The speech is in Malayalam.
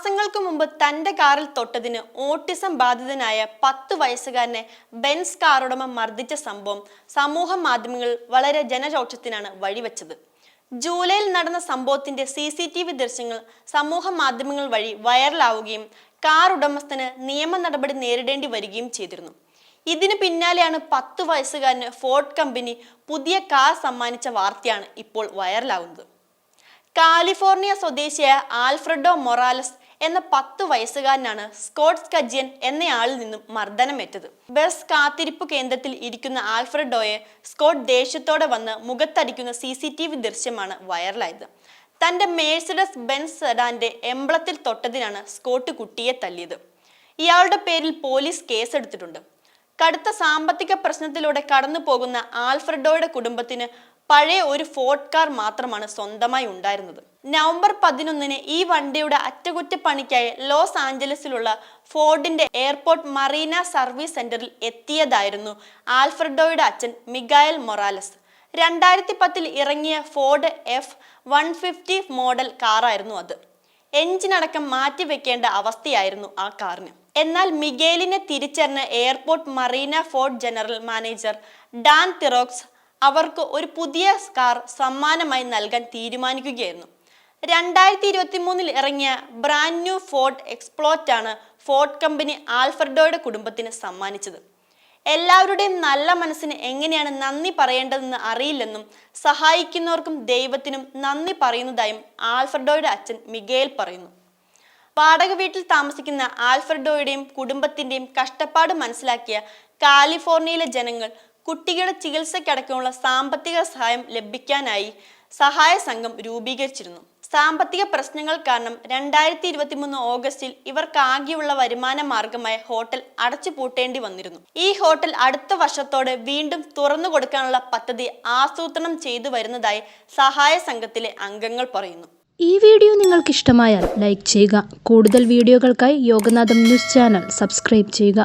മാസങ്ങൾക്ക് മുമ്പ് തന്റെ കാറിൽ തൊട്ടതിന് ഓട്ടിസം ബാധിതനായ പത്ത് വയസ്സുകാരനെ ബെൻസ് കാറുടമ മർദ്ദിച്ച സംഭവം സമൂഹ മാധ്യമങ്ങളിൽ വളരെ ജനരോക്ഷത്തിനാണ് വഴിവെച്ചത്. ജൂലൈയിൽ നടന്ന സംഭവത്തിന്റെ സി സി ടി വി ദൃശ്യങ്ങൾ സമൂഹ മാധ്യമങ്ങൾ വഴി വൈറലാവുകയും കാർ ഉടമസ്ഥന് നിയമ നടപടി നേരിടേണ്ടി വരികയും ചെയ്തിരുന്നു. ഇതിന് പിന്നാലെയാണ് പത്ത് വയസ്സുകാരന് ഫോർഡ് കമ്പനി പുതിയ കാർ സമ്മാനിച്ച വാർത്തയാണ് ഇപ്പോൾ വൈറലാകുന്നത് കാലിഫോർണിയ സ്വദേശിയായ ആൽഫ്രഡോ മൊറാലസ് എന്ന പത്തു വയസ്സുകാരനാണ് സ്കോട്ട്സ് കജിയൻ എന്നയാളിൽ നിന്നും മർദ്ദനമേറ്റത്. ബസ് കാത്തിരിപ്പ് കേന്ദ്രത്തിൽ ഇരിക്കുന്ന ആൽഫ്രഡോയെ സ്കോട്ട് ദേഷ്യത്തോടെ വന്ന് മുഖത്തടിക്കുന്ന സി സി ടി വി ദൃശ്യമാണ് വൈറലായത്. തന്റെ മേഴ്സിഡസ് ബെൻസ് സെഡാന്റെ എംബ്ലത്തിൽ തൊട്ടതിനാണ് സ്കോട്ട് കുട്ടിയെ തല്ലിയത്. ഇയാളുടെ പേരിൽ പോലീസ് കേസെടുത്തിട്ടുണ്ട്. കടുത്ത സാമ്പത്തിക പ്രശ്നത്തിലൂടെ കടന്നു പോകുന്ന ആൽഫ്രഡോയുടെ കുടുംബത്തിന് പഴയ ഒരു ഫോർട്ട് കാർ മാത്രമാണ് സ്വന്തമായി ഉണ്ടായിരുന്നത്. നവംബർ പതിനൊന്നിന് ഈ വണ്ടിയുടെ അറ്റകുറ്റപ്പണിക്കായി ലോസ് ആഞ്ചലസിലുള്ള ഫോർഡിന്റെ എയർപോർട്ട് മറീന സർവീസ് സെന്ററിൽ എത്തിയതായിരുന്നു ആൽഫ്രഡോയുടെ അച്ഛൻ മിഗായൽ മൊറാലസ്. രണ്ടായിരത്തി പത്തിൽ ഇറങ്ങിയ Ford F one fifty model കാറായിരുന്നു അത്. എഞ്ചിനടക്കം മാറ്റിവെക്കേണ്ട അവസ്ഥയായിരുന്നു ആ കാറിന്. എന്നാൽ മിഗേലിനെ തിരിച്ചറിഞ്ഞ airport Marina Ford general manager Dan തിറോക്സ് അവർക്ക് ഒരു പുതിയ കാർ സമ്മാനമായി നൽകാൻ തീരുമാനിക്കുകയായിരുന്നു. രണ്ടായിരത്തി ഇരുപത്തി മൂന്നിൽ ഇറങ്ങിയ ബ്രാൻഡ് ന്യൂ ഫോർഡ് എക്സ്പ്ലോറ്റ് ആണ് ഫോർഡ് കമ്പനി ആൽഫർഡോയുടെ കുടുംബത്തിന് സമ്മാനിച്ചത്. എല്ലാവരുടെയും നല്ല മനസ്സിന് എങ്ങനെയാണ് നന്ദി പറയേണ്ടതെന്ന് അറിയില്ലെന്നും സഹായിക്കുന്നവർക്കും ദൈവത്തിനും നന്ദി പറയുന്നതായും ആൽഫർഡോയുടെ അച്ഛൻ മിഗേൽ പറയുന്നു. വാടക വീട്ടിൽ താമസിക്കുന്ന ആൽഫർഡോയുടെയും കുടുംബത്തിന്റെയും കഷ്ടപ്പാട് മനസ്സിലാക്കിയ കാലിഫോർണിയയിലെ ജനങ്ങൾ കുട്ടികളുടെ ചികിത്സയ്ക്കടക്കമുള്ള സാമ്പത്തിക സഹായം ലഭിക്കാനായി സഹായ സംഘം രൂപീകരിച്ചിരുന്നു. സാമ്പത്തിക പ്രശ്നങ്ങൾ കാരണം രണ്ടായിരത്തി ഇരുപത്തി മൂന്ന് ഓഗസ്റ്റിൽ ഇവർക്കാകെയുള്ള വരുമാന മാർഗമായ ഹോട്ടൽ അടച്ചു പൂട്ടേണ്ടി വന്നിരുന്നു. ഈ ഹോട്ടൽ അടുത്ത വർഷത്തോടെ വീണ്ടും തുറന്നു കൊടുക്കാനുള്ള പദ്ധതി ആസൂത്രണം ചെയ്തു വരുന്നതായി സഹായ സംഘത്തിലെ അംഗങ്ങൾ പറയുന്നു. ഈ വീഡിയോ നിങ്ങൾക്ക് ഇഷ്ടമായാൽ ലൈക്ക് ചെയ്യുക. കൂടുതൽ വീഡിയോകൾക്കായി യോഗനാഥം ന്യൂസ് ചാനൽ സബ്സ്ക്രൈബ് ചെയ്യുക.